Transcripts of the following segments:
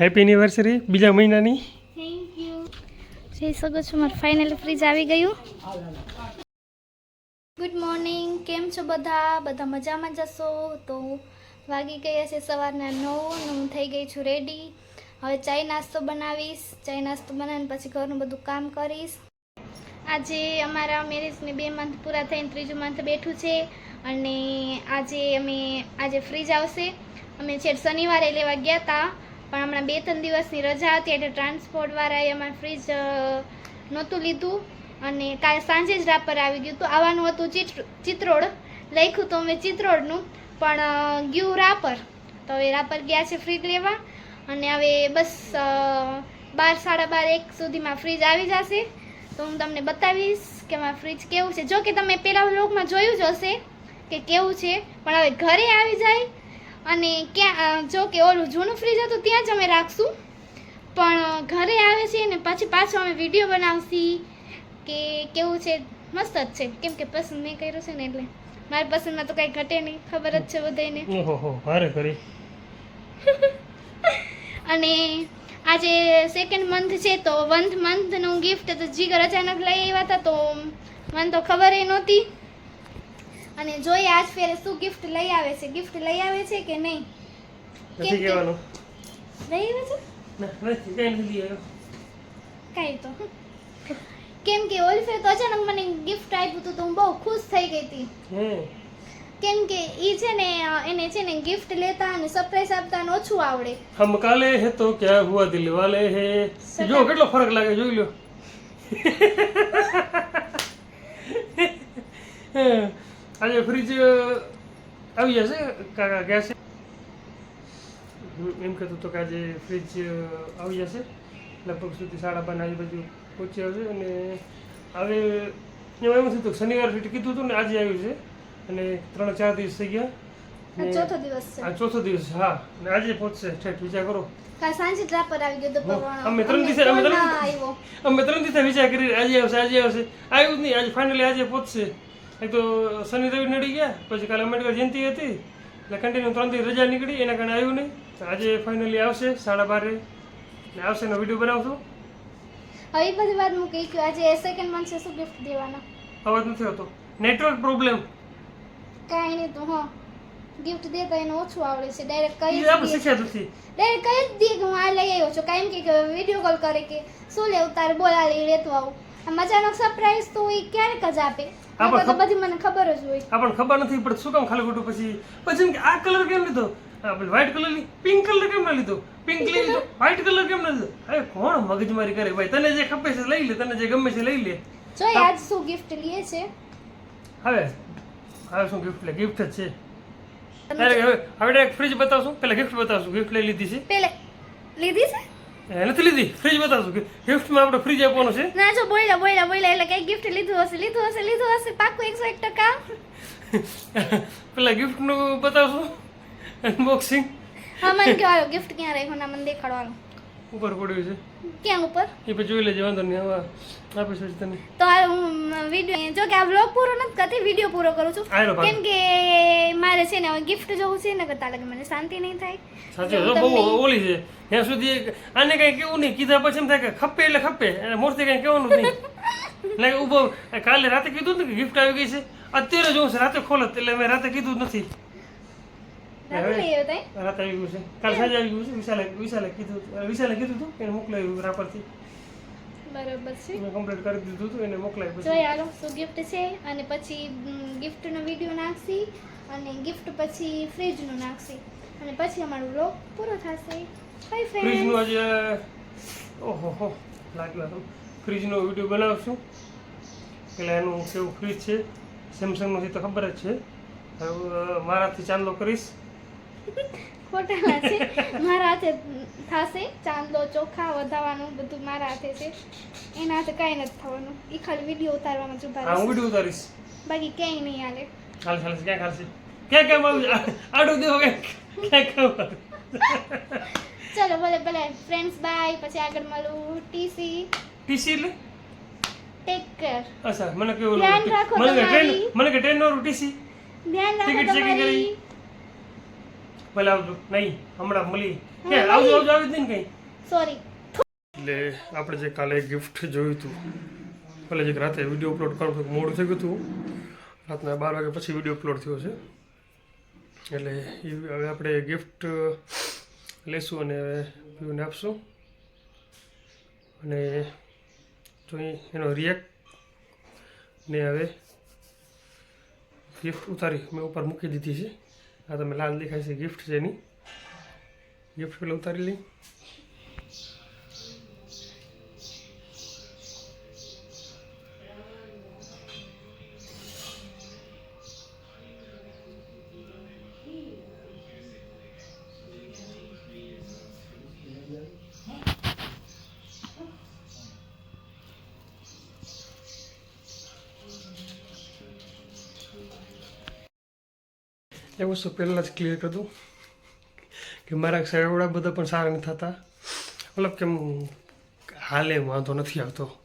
Happy anniversary બીજા મહિનાની. Thank you જઈ શકો છો, મારું ફાઇનલ ફ્રીજ આવી ગયું. ગુડ મોર્નિંગ કેમ છો બધા? બધા મજામાં જશો તો વાગી ગયા છે સવારના નવ હું થઈ ગઈ છું રેડી હવે ચાય નાસ્તો બનાવીશ. ચાય નાસ્તો બનાવીને પછી ઘરનું બધું કામ કરીશ. આજે અમારા મેરેજને બે મંથ પૂરા થઈને ત્રીજું મંથ બેઠું છે. અને આજે અમે, આજે ફ્રીજ આવશે. અમે છેક શનિવારે લેવા ગયા હતા પણ હમણાં બે ત્રણ દિવસની રજા હતી એટલે ટ્રાન્સપોર્ટવાળાએ અમારે ફ્રીજ નહોતું લીધું. અને કાલે સાંજે જ રાપર આવી ગયું. હતું આવવાનું હતું ચિત્ર ચિત્રોડ લખ્યું તો અમે ચિત્રોડનું પણ ગયું રાપર તો હવે રાપર ગયા છે ફ્રીજ લેવા. અને હવે બસ બાર, સાડા બાર એક સુધીમાં ફ્રીજ આવી જશે. તો હું તમને બતાવીશ કે મારા ફ્રીજ કેવું છે. જો કે તમે પહેલા વ્લોગમાં જોયું જ હશે કે કેવું છે. પણ હવે ઘરે આવી જાય અને ક્યાં જો કે ઓલું જૂનું ફ્રીજ હતું ત્યાં જ અમે રાખશું. પણ ઘરે આવે છે ને પછી પાછો અમે વીડિયો બનાવશી. કે કેવું છે? મસ્ત જ છે. કેમ કે પસંદ મેં કર્યું છે ને એટલે. મારી પસંદમાં તો કાંઈ ઘટે નહીં. ખબર જ છે બધાને ઓહો હો કરી. અને આજે સેકન્ડ મંથ છે તો વંથ મંથનું ગિફ્ટ તો જીગર અચાનક લઈ આવ્યા હતા તો મને તો ખબર એ નહોતી. અને જોઈએ આજ ફેરે શું ગિફ્ટ લઈ આવે છે? ગિફ્ટ લઈ આવે છે કે નહીં? નથી કહેવાનું. લઈ આવે છે? નથી કઈ નથી આવ્યો. કાંઈ તો. કેમ કે ઓલી ફેર તો અચાનક મને ગિફ્ટ આપ્યું હતું તો હું બહુ ખુશ થઈ ગઈ હતી. કેમ કે એ છે ને એને છે ને ગિફ્ટ લેતા અને સરપ્રાઈઝ આપતા ને ઓછું આવડે. હમ કાલે હે તો ક્યા હુઆ દિલ વાલે હે? જો કેટલો ફરક લાગે જોઈ લો. હે, આજે ફ્રીજ આવી જશે? કાકા હમ, એમ કહેતો હતો કે આજે ફ્રીજ આવી જશે. લગભગ સુધી સાડા બાર આજુબાજુ પહોંચી આવશે અને હવે એમાં થયું કે શનિવાર સુધી કીધું હતું ને આજે આવ્યું છે. અને ત્રણ ચાર દિવસ થઈ ગયા. ચોથો દિવસ છે. આ ચોથો દિવસ હા. અને આજે પહોંચશે. ઠેઠ વિચાર કરો. કાલ સાંજે ટ્રાપર આવી ગયો તો હો, અમે ત્રણ દિવસે- અમે ત્રણ દિવસ વિચાર કરી આજે આવશે આજે આવશે. આવ્યું જ નહીં. આજે ફાઇનલી આજે પહોંચશે. એક તો શનિ રવિ નડી ગયા પછી કાલે અંબેડકર જયંતિ હતી એટલે કન્ટિન્યુ ત્રણ દિવસ રજા નીકળી એના કારણે આવ્યું નહીં. તો આજે ફાઇનલી આવશે સાડા બારે. ને આવશે એનો વીડિયો બનાવશું. હવે બધી વાત મૂકી કે આજે સેકન્ડ મંથ છે શું ગિફ્ટ દેવાના? અવાજ નથી આવતો. નેટવર્ક પ્રોબ્લેમ કાંઈ નહીં તો હા. ગિફ્ટ દેતા એને ઓછું આવડે છે. ડાયરેક્ટ કહી કઈ આપણે શીખ્યા નથી. ડાયરેક્ટ કઈ દે કે હું આ લઈ આવ્યો છું. કાંઈ કે વીડિયો કોલ કરે કે શું લેવું તારે બોલા લઈ લેતો આવું. અચાનક સરપ્રાઈઝ તો એ ક્યારેક જ આપે. આપણે તો બધી મને ખબર જ હોય. આપણને ખબર નથી પણ શું કામ ખાલી ખોટું? પછી પછી કે આ કલર કેમ લીધો? આપણે વ્હાઈટ કલરની પિંક કલર કેમ ના લીધો? પિંક લઈ લીધો? વ્હાઈટ કલર કેમ ના લીધો? અરે કોણ મગજમારી કરે? ભાઈ તને જે ખપે છે લઈ લે તને જે ગમે છે લઈ લે. જો આજ શું ગિફ્ટ લીએ છે? હવે હવે શું ગિફ્ટ લે? ગિફ્ટ જ છે. અરે હવે હવે ફ્રીજ બતાવશું. પેલા ગિફ્ટ બતાવશું. ગિફ્ટ લઈ લીધી છે. પેલે લીધી છે? નથી લીધી? ફ્રીજ બતાવશું ગિફ્ટમાં આપણે ફ્રીજ આપવાનું છે? ના જો બોલ્યા બોલ્યા બોલ્યા એટલે કઈ ગિફ્ટ લીધું હશે લીધું હશે લીધું હશે. પાકું એકસો એક ટકા. પેલા ગિફ્ટનું બતાવશું? અનબોક્સિંગ હા મને કહેવાયો ગિફ્ટ ક્યાં રાખ્યો? ના મને દેખાડવાનું. ઉપર પડ્યું છે. ક્યાં ઉપર? એ પછી જોઈ લેજે વાંધો નહીં હવે આપીશું જ તને. તો આ હું વીડિયો જો કે આ બ્લોગ પૂરો નથી કરતી વીડિયો પૂરો કરું છું. કેમ કે મારે છે ને હવે ગિફ્ટ જોવું છે ને કરતા લાગે મને શાંતિ નહીં થાય. સાચી વાત, બહુ ઓલી છે. ત્યાં સુધી આને કઈ કેવું નહીં કીધા પછી એમ થાય કે ખપે એટલે ખપે અને મોરથી કઈ કહેવાનું નહીં. like ઊભો કાલે રાતે કીધું ને કે ગિફ્ટ આવી ગઈ છે. અત્યારે જોઉં છે રાતે ખોલત એટલે મેં રાતે કીધું નથી. રાતે આવી ગયું છે કાલ સાંજે આવી ગયું છે વિશાલે વિશાલે કીધું વિશાલે કીધું હતું એને મોકલાવ્યું રાપરથી બરાબર છે મેં કમ્પ્લીટ કરી દીધું હતું એને મોકલાવ્યું પછી શું ગિફ્ટ છે અને પછી ગિફ્ટનો વીડિયો નાખશી અને ગિફ્ટ પછી ફ્રીજનું નાખશી અને પછી અમારો વ્લોગ પૂરો થશે બાય ફ્રેન્ડ ફ્રીજનું આજે ઓહો હો લાગ્યું ફ્રીજનો વીડિયો બનાવશું એટલે એનું કેવું ફ્રીજ છે સેમસંગનું છે તો ખબર જ છે મારાથી ચાંદલો કરીશ ખોટાના છે મારા હાથે થશે ચાંદલો ચોખા વધારવાનું બધું મારા હાથે છે. એના હાથે કાંઈ નથી થવાનું. એ ખાલી વીડિયો ઉતારવામાં જ ઊભા હું વીડિયો ઉતારીશ. બાકી ક્યાંય નહીં હાલે. ખાલી ખાલી ક્યાં ખાલી ક્યાં કેમ આવું આડું દેવો ક્યાં ક્યાં ચલો ભલે ભલે. ફ્રેન્ડ્સ બાય પછી આગળ મળું. ટીસી ટીસી એટલે? ટેક કેર અચ્છા મને કેવું ધ્યાન રાખો મને કે ટ્રેન મને કે ટ્રેન નો ટીસી ધ્યાન રાખો કરી. ભલે આવજો નહીં હમણાં મળી. કે આવજો આવજો આવી જ નહીં ને કંઈ. સોરી એટલે આપણે જે કાલે ગિફ્ટ જોયું હતું ભલે જે રાતે વીડિયો અપલોડ કરવું હતું મોડું થઈ ગયું હતું. રાતના બાર વાગ્યા પછી વીડિયો અપલોડ થયો છે. એટલે એ હવે આપણે ગિફ્ટ લેશું અને હવે આપશું. અને જોઈ એનો રિએક્ટ ને હવે ગિફ્ટ ઉતારી મેં ઉપર મૂકી દીધી છે. આ તમે લાલ દેખાય છે ગિફ્ટ છે એની ગિફ્ટ પેલા ઉતારી લઈ. એ વસ્તુ પહેલાં જ ક્લિયર કરી. કે મારા એવડા બધા પણ સારા નથી થતા. મતલબ કેમ હાલે વાંધો નથી આવતો.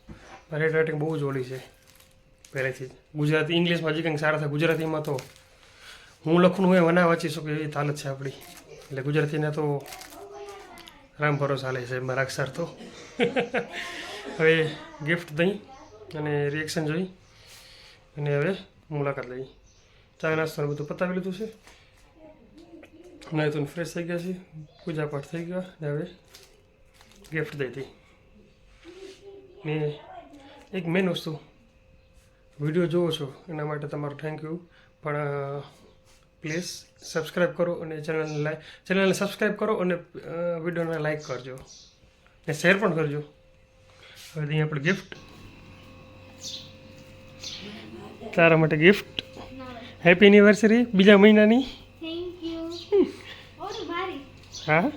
મારી રાઇટિંગ બહુ જ ઓળી છે. પહેલેથી જ. ગુજરાતી, ઇંગ્લિશમાં હજી કંઈક સારા થાય. ગુજરાતીમાં તો હું લખું હું એ વના વાંચી શકું એવી હાલત છે આપણી. એટલે ગુજરાતીને તો રામ ભરોસ હાલે છે મારા અક્ષર તો. હવે ગિફ્ટ દઈ અને રિએક્શન જોઈ. અને હવે મુલાકાત લઈ. ચા નાસ્તાનું બધું પતાવી લીધું છે? નહીં તો ફ્રેશ થઈ ગયા છે. પૂજા પાઠ થઈ ગયા ને હવે ગિફ્ટ દઈ હતી ને એક મેન વસ્તુ વીડિયો જોવો છો, એના માટે તમારું થેન્ક યુ પણ પ્લીઝ સબસ્ક્રાઈબ કરો અને ચેનલને લાઈક ચેનલને સબસ્ક્રાઈબ કરો અને વિડીયોને લાઈક કરજો. ને શેર પણ કરજો. હવે અહીં આપણે ગિફ્ટ તારા માટે ગિફ્ટ હેપી એનિવર્સરી બીજા મહિનાની? થેન્ક યુ ઓર ભારી. હા?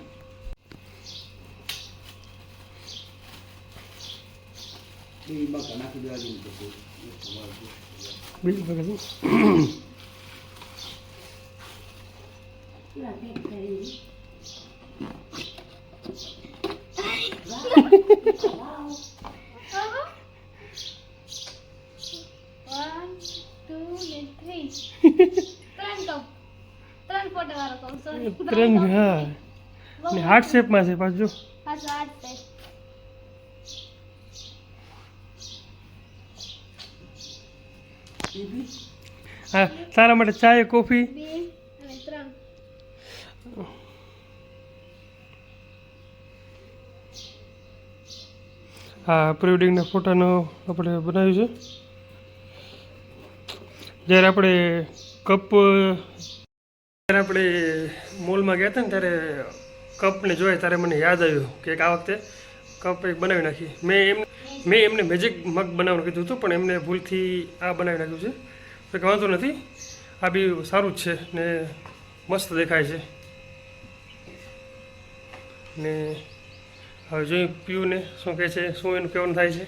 બિલ બધું વન ટુ ને થ્રી ત્રણ કહું ત્રણ ફોટો વાળો કહું સોરી ત્રણ હા. ને હાર્ટ શેપમાં છે પાછું પાછો હાર્ટ શેપ હા તારા માટે ચા કોફી? હા પ્રિવેડિંગના ફોટાનો આપણે બનાવ્યું છે. જ્યારે આપણે કપ જ્યારે આપણે મોલમાં ગયા હતા ને ત્યારે કપને જોયા, ત્યારે મને યાદ આવ્યું કે એક આ વખતે કપ એક બનાવી નાખી. મેં એમ મેં એમને મેજિક મગ બનાવવાનું કીધું હતું, પણ એમને ભૂલથી આ બનાવી નાખ્યું છે. તો કે વાંધો નથી. આ બી સારું જ છે ને મસ્ત દેખાય છે. ને હવે જોઈ ને શું કહે છે, શું એનું કહેવાનું થાય છે.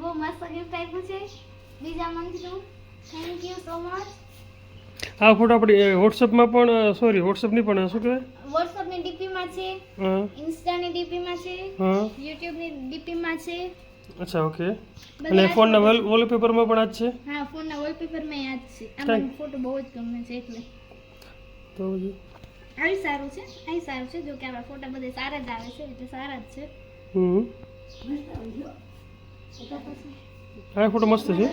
બહુ મસ્ત ગિફ્ટ આપ્યું છે. બીજા મંથનું. થેન્ક યુ સો મચ આ ફોટો આપણી વોટ્સઅપમાં પણ સોરી વોટ્સઅપની પણ શું કહેવાય? વોટ્સઅપની ડીપીમાં છે ઇન્સ્ટાની ડીપીમાં છે યુટ્યુબની ડીપીમાં છે. અચ્છા ઓકે અને ફોનના વોલ વોલપેપરમાં પણ આ જ છે? હા ફોનના વોલપેપરમાં જ છે. આ ફોટો બહુ જ ગમે છે એટલે. તો આવી સારું છે અહીં સારું છે જો કે આપણા ફોટા બધે સારા જ આવે છે એટલે સારા જ છે. હમ. આ ફોટો મસ્ત છે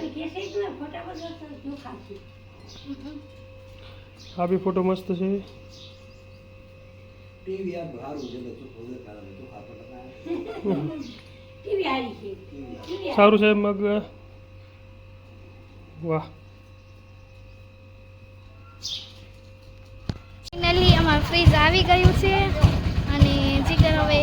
આ બી ફોટો મસ્ત છે સારું છે મગ વાહ ફાઇનલી અમારું ફ્રીજ આવી ગયું છે. અને ચિકન હવે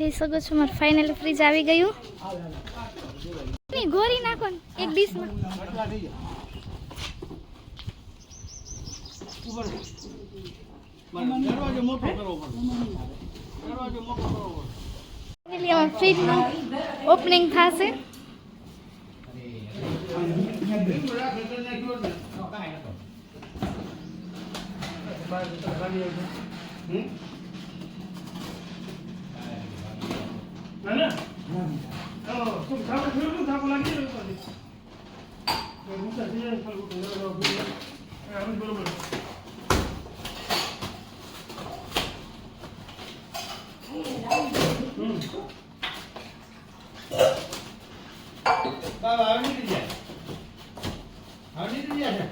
જોઈ શકો છો મારું ફાઇનલ ફ્રીજ આવી ગયું. નહીં ગોરી નાખો ને એક ડીશમાં. ફ્રીજનું ઓપનિંગ થશે. ના? હા તું થાકો થયો તું થાકો લાગી રહ્યો તો જાય થાકો તો ના ના ભૂલ આ આવી બરોબર. બાબા આવી નથી જાય આવી નથી જાય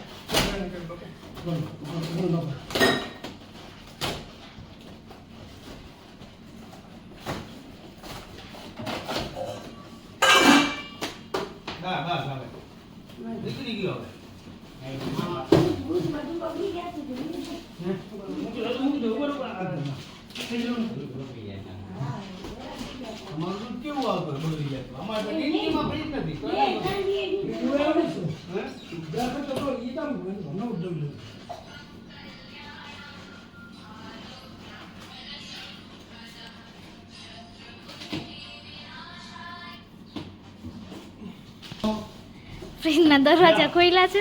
ફ્રીજના દરવાજા ખોલ્યા છે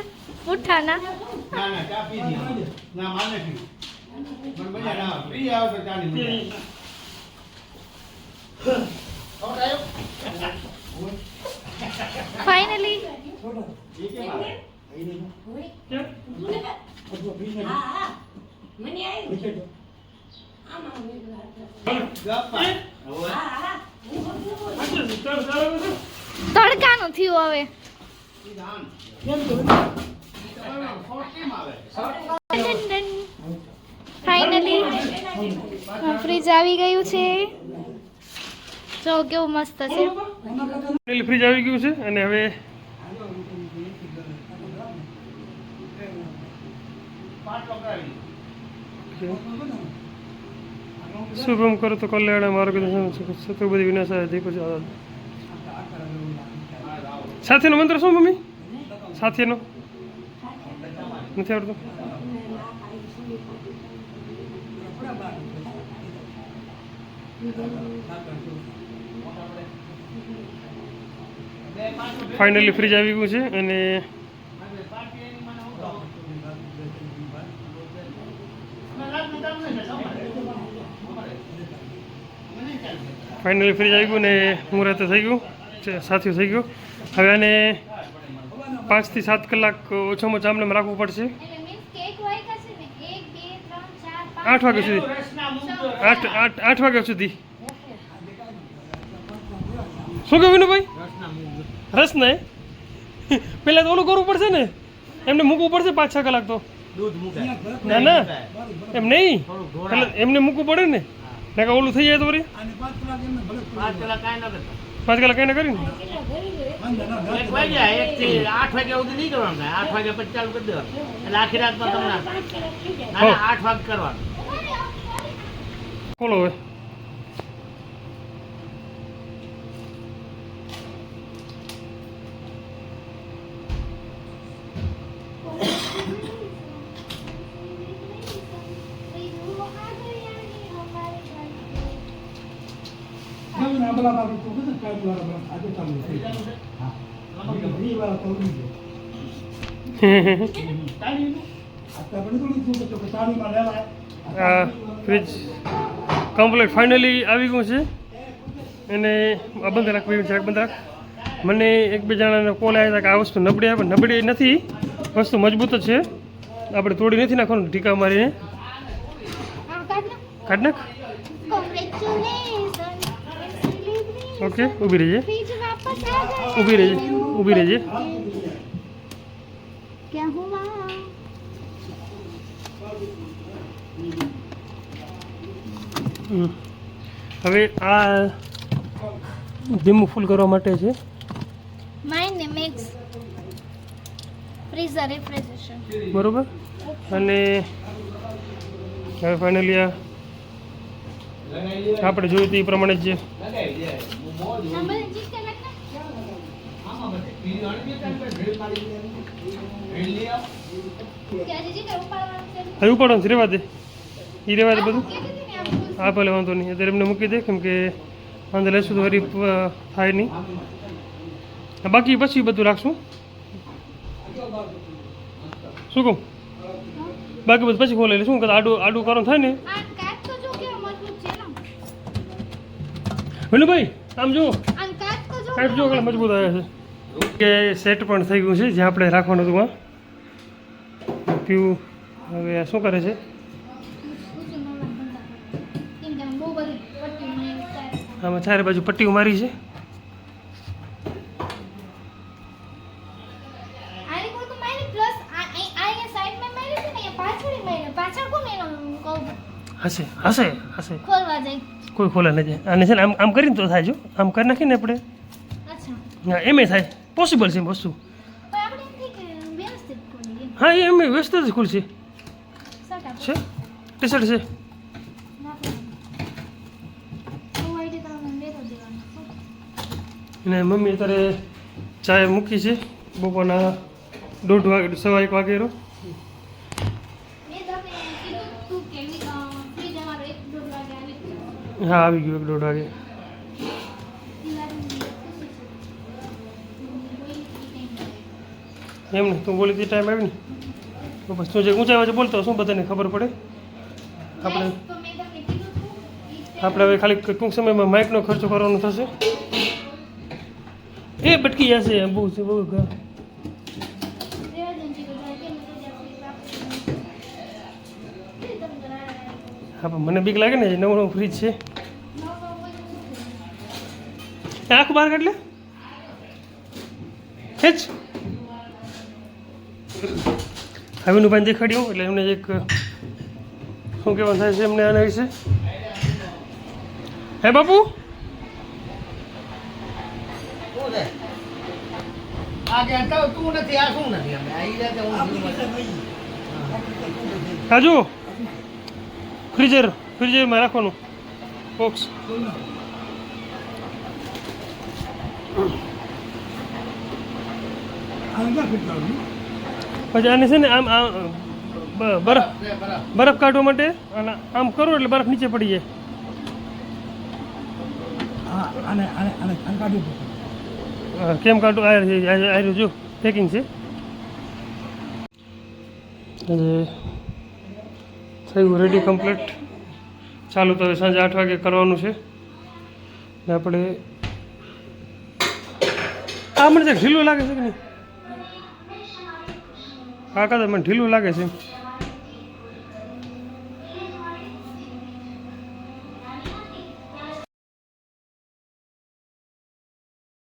ઉઠાના. ના ના ચા પી દી ના માને પી. પણ મજા ના આવે. ફ્રી આવે તો ચાની મજા આવે. ખબર આવ્યો? ફાઇનલી એ કેમ? હવે જ. ફાઇનલી ફ્રીજ આવી ગયું છે જો, કેવું મસ્ત છે ફ્રીજ આવી ગયું છે અને હવે. શુભમ કરો તો કલ્યાણ માર્ગદર્શન શત્રુબધી વિનાશ દીપ સાથીનો મંત્ર શું, મમ્મી? સાથેનો? નથી આવડતો? ફાઇનલી ફ્રીજ આવી ગયું છે અને. ફાઇનલી ફ્રીજ આવી ગયું ને મુહૂર્ત થઈ ગયું. સાથીઓ થઈ ગયું. હવે આને પાંચથી સાત કલાક ઓછામાં ઓછા આમને રાખવું પડશે. આઠ વાગ્યા સુધી. આઠ આઠ આઠ વાગ્યા સુધી. શું કહ્યું વિનુભાઈ? રસના ને પેલા તો ઓલું કરવું પડશે ને? એમને મૂકવું પડશે પાંચ છ કલાક તો. ના ના. એમ નહીં? એટલે એમને મૂકવું પડે ને? નકર ઓલું થઈ જાય તો વળી? પાંચ કલાક કાંઈ ન કઈ ના એક વાગ્યા, એક થી આઠ વાગ્યા સુધી નહીં કરવાનું. આઠ વાગ્યા પછી ચાલુ કરી દેવાનું. એટલે આખી રાતમાં તમને ના, ના, આઠ વાગે કરવાનું. ખોલો હવે. આ ફ્રિજ કમ્પ્લીટ ફાઇનલી આવી ગયું છે. એને આ બંધ રાખ ભાઈ જરાક બંધ રાખ. મને એક બે જણાને કોલ આવ્યા હતા કે આ વસ્તુ નબળી આવે નબળી નથી. વસ્તુ મજબૂત જ છે. આપણે તોડી નથી નાખવાનું ટીકા મારીને. કાઢ નાખ? ઓકે ઊભી ગયા ઊભી રહેજે. ઊભી રહેજે. ક્યાં હુવા હવે આ ધીમું ફૂલ કરવા માટે છે. માય નેમ ઇઝ ફ્રીઝર બરોબર? અને હવે ફાઇનલી આ આપણે જોયું તે પ્રમાણે જ છે. હવે ઉપાડવાનું છે? રેવા દે. એ રેવા દે બધું. હા ભલે વાંધો નહીં. અત્યારે એમને મૂકી દે કેમ કે વાંધો લેશું તો હરી થાય નહીં. બાકી પછી બધું રાખશું. શું કહું? બાકી બધું પછી ખોલે શું કરે આડું આડું કારણ થાય ને. વિનુભાઈ આમ જુઓ. કાંઈક જો મજબૂત આવ્યા છે. કે સેટ પણ થઈ ગયું છે જે આપણે રાખવાનું હતું આ. પીવું. હવે આ શું કરે છે? આમ ચારે બાજુ પટ્ટીઓ મારી છે. આની હશે હશે હશે. કોઈ ખોલે નથી અને છે ને આમ આમ કરીને તો થાય જો. આમ કરી નાખીને આપણે. એમ થાય. પોસિબલ છે એમ વસ્તુ. હા એ એમ વ્યસ્ત જ ખુલશે. છે? ટી શર્ટ છે અને મમ્મી અત્યારે ચાય મૂકી છે. બપોરના દોઢ વાગે સવા એક વાગેરો વાગે આવી હા આવી ગયું એક દોઢ વાગે. એમ ને તું બોલી તે ટાઈમ આવી ને તો બસ તું જે ઊંચાઈ વાંચે બોલતો શું બધાને ખબર પડે? આપણે આપણે હવે ખાલી ટૂંક સમયમાં માઇકનો ખર્ચો કરવાનો થશે. એ બટકી જશે બહુ છે બહુ હા પણ મને બીક લાગે ને નવું નવું ફ્રીજ છે. આખું બહાર કાઢ લે. ખેંચ હવેનું ભાઈ દેખાડ્યું, એટલે એમને એક, શું કહેવાનું થાય છે, એમને આના વિશે? હે બાપુ? રાજુ ફ્રીઝર આ રાખવાનું, બોક્સ. તું નથી પછી આને છે ને આમ આમ બરફ બરફ કાઢવા માટે અને આમ કરો એટલે બરફ નીચે પડી જાય. કેમ કાઢું? આવ્યું જો પેકિંગ છે. આજે થયું રેડી કમ્પ્લીટ ચાલુ તો હવે સાંજે આઠ વાગે કરવાનું છે. ને આપણે આ મને ઢીલું લાગે છે કે નહીં? હા તો મને ઢીલું લાગે છે.